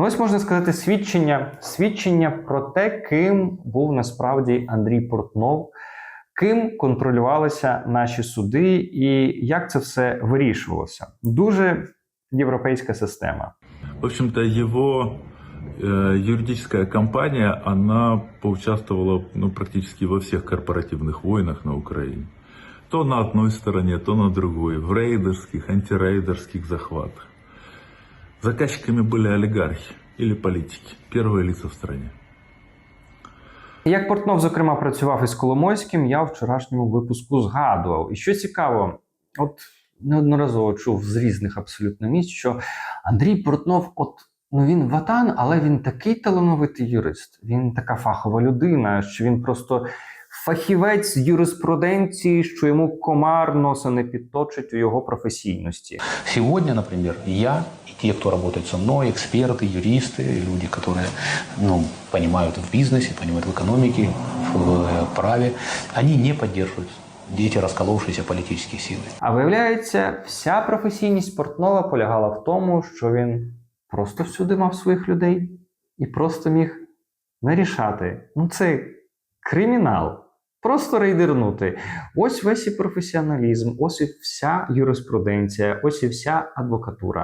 Ну, ось можна сказати свідчення, свідчення про те, ким був насправді Андрій Портнов, ким контролювалися наші суди і як це все вирішувалося. Дуже європейська система. В общем-то, его э, юридическая компания, она поучаствовала ну, практически во всех корпоративных войнах на Украине. То на одной стороне, то на другой, в рейдерских, антирейдерских захватах. Заказчиками были олигархи или политики, первые лица в стране. Як Портнов, зокрема, працював із Коломойським, я в вчорашньому випуску згадував. І що цікаво, от неодноразово чув з різних абсолютно місць, що Андрій Портнов, от ну він ватан, але він такий талановитий юрист, він така фахова людина, що він просто фахівець з юриспруденції, що йому комар носа не підточить у його професійності. Сегодня, например, я и те, кто работает со мной, эксперты, юристы, люди, которые ну, понимают в бизнесе, понимают в экономике, в э, праве, они не поддерживают эти расколовшиеся политические силы. А виявляється, вся професійність Портнова полягала в тому, що він просто всюди мав своїх людей і просто міг нарішати. Ну, це кримінал. Просто рейдернути. Ось весь і професіоналізм, ось і вся юриспруденція, ось і вся адвокатура.